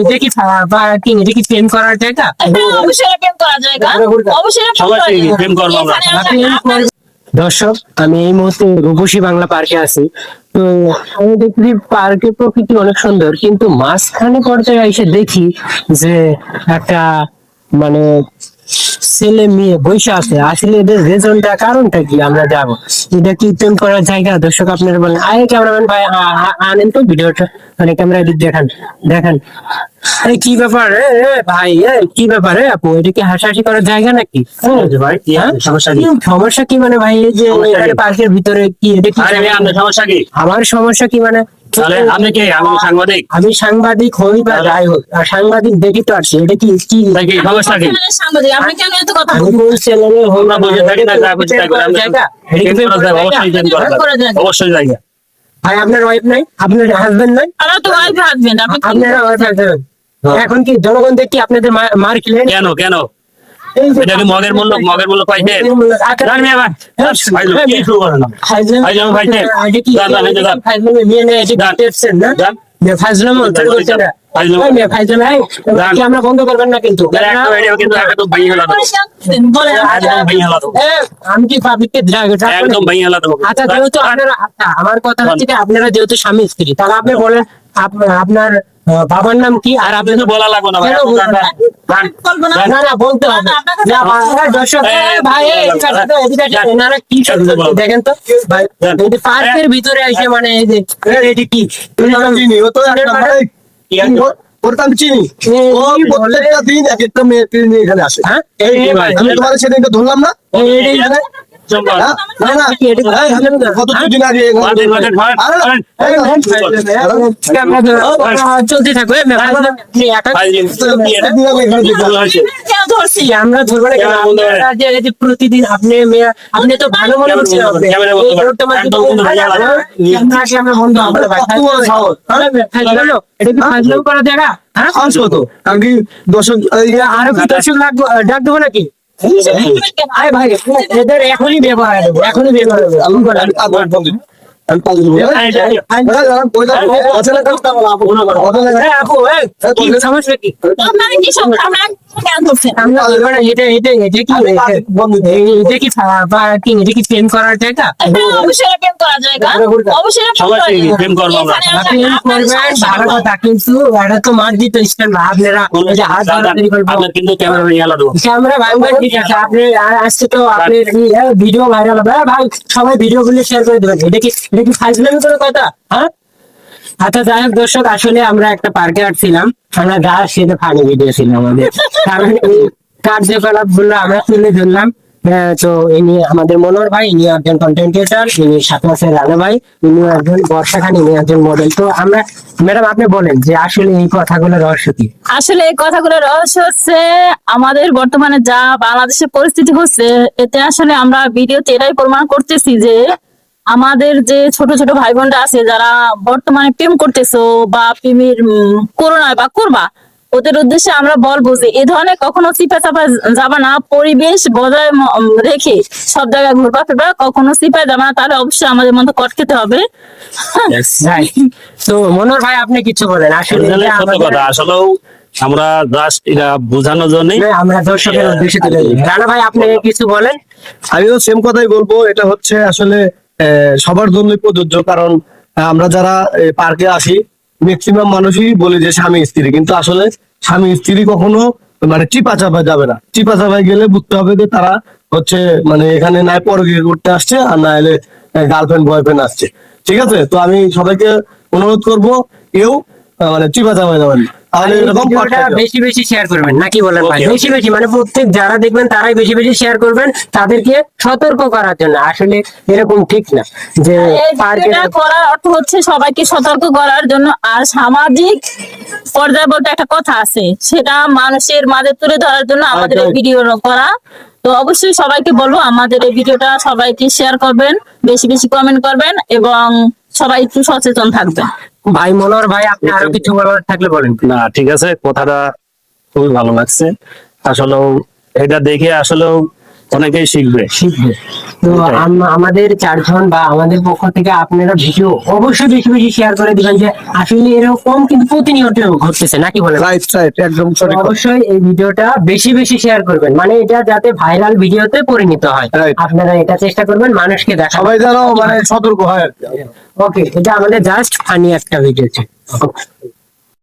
এটা কি কি এটা কি প্রেম করার জায়গা? হ্যাঁ, অবশ্যই প্রেম অবশ্যই প্রেম। প্রেম করব আমরা। দর্শক আমি এই মুহূর্তে রূপসী বাংলা পার্কে আছি। তো আমি দেখছি পার্কের প্রকৃতি অনেক সুন্দর কিন্তু মাঝখানে পর্যায়ে এসে দেখি যে একটা মানে ছেলে মেয়ে বসে আছে। আসলে এদের রেজনটা কারণটা কি? আমরা যাব। এটা কি প্রেম করার জায়গা? দর্শক আপনারা বলেন। আরে ক্যামেরাম্যান ভাই আনেন তো ভিডিওটা। মানে ক্যামেরা দিক দেখান দেখান। এই কি ব্যাপার এ, এ, ভাই এ, কি ব্যাপার এ, আপু? এটা কি হাসাহাসি করার জায়গা নাকি? ভাই কি হ্যাঁ? সমস্যা কি? সমস্যা কি মানে ভাই এই যে সমস্যা এখানে কি? পার্কের ভিতরে কি এটা কি আরে ভাই আপনার সমস্যা কি? আমার সমস্যা কি মানে? তাহলে আপনি কে? আমি সাংবাদিক। আমি সাংবাদিক হই বা যাই হোক আর সাংবাদিক দেখি তো আসছি এটা কি কি তাই কি সমস্যা কি? সাংবাদিক, আপনি কেন এত কথা আমি বলছেন? চ্যানেলে হই আমরা বুঝে থাকি না যা বুঝে থাকি আমরা জায়গা। এটা কি প্রেম করা যায়, অবশ্যই প্রেম করা করা যায়। যায়। অবশ্যই জায়গা। ভাই আপনার ওয়াইফ নাই? আপনার হাজবেন্ড নাই? আমরা তো wife husband, আপনি কি- আপনারা ওয়াইফ হাজবেন্ড এখন কি জনগণ দেখি আপনাদের মার খেলেন কেন কেন মগের মূল্য মগের মূল্য পাইছে আকাশ- জানি ভাই ভাই লোক, কি শুরু করেন আপনি? ফাইজলাম- ফাইজলাম পাইছে? এটা কি- যান, যান, এই যে যান। ফাইজলামে মেয়ে নেই, এটা যান। দেখতেছেন না? যান। মেয়ে ফাইজলাম হচ্ছে, যান, বলছে না। ফাইজলাম। ওই মেয়ে ফাইজলাম, এই, যান। ক্যামেরা বন্ধ করবেন না কিন্তু। এ, আমি কি পাবলিককে। আচ্ছা যেহেতু আপনারা আচ্ছা, আমার কথা হচ্ছে আপনারা যেহেতু স্বামী স্ত্রী তাহলে আপনি বলেন আপনার বাবার নাম কি? আর আপনি কিন্তু বলা লাগবে না না? না। বলতে হবে। দেখেন তো? পার্কের ভিতরে এসে মানে এই যে এটি কি? ওর তো আমি চিনি। ও? প্রত্যেকটা দিন এক একটা মেয়ে নিয়ে এখানে আসে। হ্যাঁ? আমি তোমার সেদিনকে ধরলাম না? হ্যাঁ? চলতে থাকবে আমরা ধরবো না প্রতিদিন আপনি মেয়ে আপনি তো ভালো মনে করছেন আমার বন্ধ হ্যাঁ? এটা কি ফাজলামো করা জায়গা? হ্যাঁ? তো কারণ কি দর্শক আরও কি দর্শক লাগবো ডাক দেবো নাকি ভাই এদের এখনই ব্যবহার আলু এখনই ব্যবহার হ্যাঁ, আপনি আজকে তো আপনি ভিডিও ভাইরাল হবে। হ্যাঁ, ভাই সবাই ভিডিও গুলো শেয়ার করে দেবেন। এটা কি এটা কি ফাজলামি করে কথা হ্যাঁ? আচ্ছা যাই হোক, দর্শক, আসলে আমরা একটা পার্কে আসছিলাম আমরা গা সেটা ভিডিও ছিল আমাদের। কারণ কার্যকলাপগুলো আমরা তুলে ধরলাম। তো ইনি আমাদের মনোহর ভাই, ইনি একজন কন্টেন্ট ক্রিয়েটার ইনি সাথে আছে রানা ভাই ইনি একজন বর্ষা খান ইনি একজন মডেল তো আমরা ম্যাডাম, আপনি বলেন যে আসলে এই কথাগুলো রহস্য কি? আসলে এই কথাগুলো রহস্য হচ্ছে, আমাদের বর্তমানে যা বাংলাদেশের পরিস্থিতি হচ্ছে, এতে আসলে আমরা ভিডিওতে এটাই প্রমাণ করতেছি যে আমাদের যে ছোট ছোট ভাই বোনরা আছে যারা বর্তমানে প্রেম করতেছো বা প্রেমের করোনা বা করবা ওদের উদ্দেশ্যে আমরা বলব যে এ ধরনের কখনো চিপা চাপা যাবা না পরিবেশ বজায় রেখে সব জায়গায় ঘুরবা ফিরবা কখনো চিপা যাবা না তাহলে অবশ্যই আমাদের মতো কট খেতে হবে. তো মনোহর ভাই আপনি কিছু বলেন? আসলে আসলেও আমরা জাস্ট এটা বোঝানোর জন্যই না, আমরা দর্শকের উদ্দেশ্যে। রানা ভাই আপনি কিছু বলেন? আমিও সেম কথাই বলব। এটা হচ্ছে আসলে সবার জন্য প্রযোজ্য, কারণ আমরা যারা পার্কে আসি ম্যাক্সিমাম মানুষই বলে যে স্বামী স্ত্রী, কিন্তু আসলে স্বামী স্ত্রী কখনো মানে চিপা চাপা যাবে না। চিপা চাপায় গেলে বুঝতে হবে যে তারা হচ্ছে মানে এখানে নাই পরগিয়ে করতে আসছে, আর না এলে গার্লফ্রেন্ড বয়ফ্রেন্ড আসছে। ঠিক আছে? তো আমি সবাইকে অনুরোধ করব, কেউ মানে চিপা চাপায় যাবেন না। তাহলে এই এরকম ভিডিওটা পারফেক্ট হবে। বেশি বেশি শেয়ার করবেন নাকি বলেন ভাই. বেশি বেশি মানে প্রত্যেক যারা দেখবেন তারাই বেশি বেশি শেয়ার করবেন তাদেরকে সতর্ক করার জন্য আসলে এরকম ঠিক না যে করার অর্থ হচ্ছে সবাইকে সতর্ক করার জন্য আর সামাজিক পর্যায়ে বলতে একটা কথা আছে সেটা মানুষের মাঝে তুলে ধরার জন্য আমাদের এই ভিডিও করা তো অবশ্যই সবাইকে বলব আমাদের এই ভিডিওটা সবাইকে শেয়ার করবেন বেশি বেশি কমেন্ট করবেন এবং সবাই একটু সচেতন থাকবেন ভাই মনোর ভাই আপনি আরও কিছু বলার থাকলে বলেন। না ঠিক আছে কথাটা খুবই ভালো লাগছে। আসলে এটা দেখে আসলেও অনেকেই শিখবে। শিখবে। তো আমাদের চারজন বা আমাদের পক্ষ থেকে আপনারা ভিডিও অবশ্যই বেশি বেশি শেয়ার করে দিবেন যে আসলে এরকম কিন্তু প্রতিনিয়ত ঘটতেছে নাকি বলেন? রাইট রাইট একদম সঠিক অবশ্যই এই ভিডিওটা বেশি বেশি শেয়ার করবেন। মানে এটা যাতে ভাইরাল ভিডিওতে পরিণত হয়। আপনারা এটা চেষ্টা করবেন মানুষকে দেখা সবাই যেন মানে সতর্ক হয় ওকে এটা আমাদের জাস্ট ফানি একটা ভিডিও ছিল।